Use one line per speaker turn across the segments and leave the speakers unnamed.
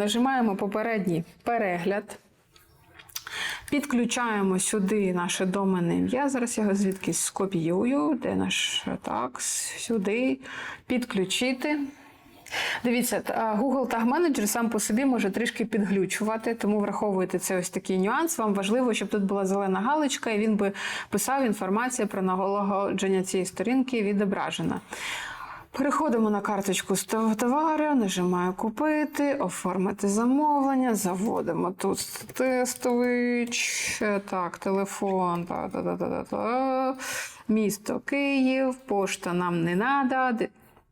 Нажимаємо попередній перегляд. Підключаємо сюди наше доменне ім'я. Зараз я його звідкись скопіюю. Де наш так, сюди. Підключити. Дивіться, Google Tag Manager сам по собі може трішки підглючувати, тому враховуйте це ось такий нюанс. Вам важливо, щоб тут була зелена галочка, і він би писав інформацію про наголодження цієї сторінки відображена. Переходимо на карточку з тов- товару, нажимаю купити, оформити замовлення, заводимо тут тестовий, ч- так, телефон, та, та, та, та, та, місто Київ, пошта нам не треба.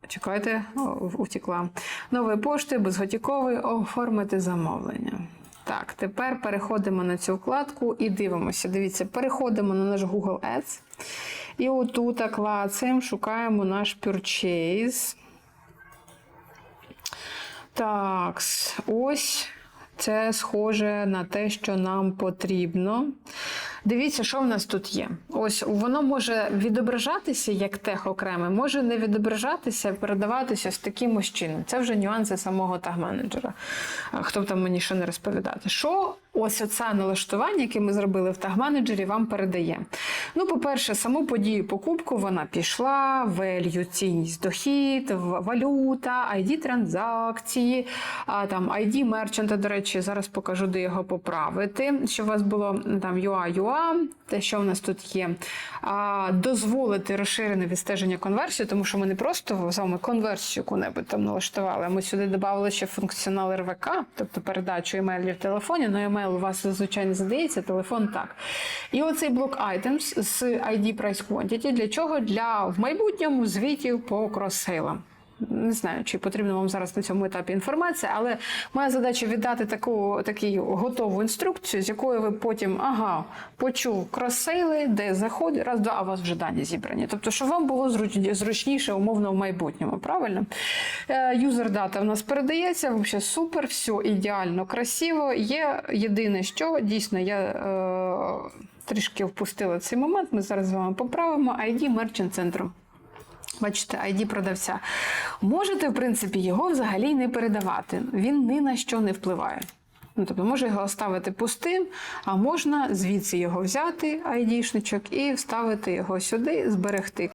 Чекайте, о, утекла. Нової пошти, безготівковий, оформити замовлення. Так, тепер переходимо на цю вкладку і дивимося. Дивіться, переходимо на наш Google Ads. І отут клацаємо, шукаємо наш purchase. Так, ось це схоже на те, що нам потрібно. Дивіться, що в нас тут є. Ось воно може відображатися як тех окреме, може не відображатися, передаватися з таким ось чином. Це вже нюанси самого таг-менеджера. Хто б там мені що не розповідати. Що ось оце налаштування, яке ми зробили в таг-менеджері, вам передає? Ну, по-перше, саму подію покупку вона пішла, value, цінність, дохід, валюта, ID транзакції, там ID мерчанта, до речі, зараз покажу, де його поправити. Щоб у вас було там UA, UA, те, що в нас тут є. А, дозволити розширене відстеження конверсії, тому що ми не просто з конверсію яку-небудь там налаштували, ми сюди додали ще функціонал РВК, тобто передачу емейлів в телефоні. Ну, емейл у вас зазвичай не задається, телефон так. І оцей блок items з ID Price Quantity. Для чого? Для в майбутньому звітів по кросейлам. Не знаю, чи потрібна вам зараз на цьому етапі інформація, але моя задача віддати таку таку готову інструкцію, з якою ви потім ага, почув кросейли, де заходить, раз, два, а у вас вже дані зібрані. Тобто, щоб вам було зручніше, умовно, в майбутньому, правильно? Юзер дата в нас передається, взагалі супер, все ідеально, красиво. Є єдине, що дійсно я. Е- Трішки впустила цей момент, ми зараз з вами поправимо ID Merchant центру. Бачите, ID продавця. Можете, в принципі, його взагалі не передавати. Він ні на що не впливає. Ну, тобто, може його оставити пустим, а можна звідси його взяти, ID-шничок, і вставити його сюди, зберегти.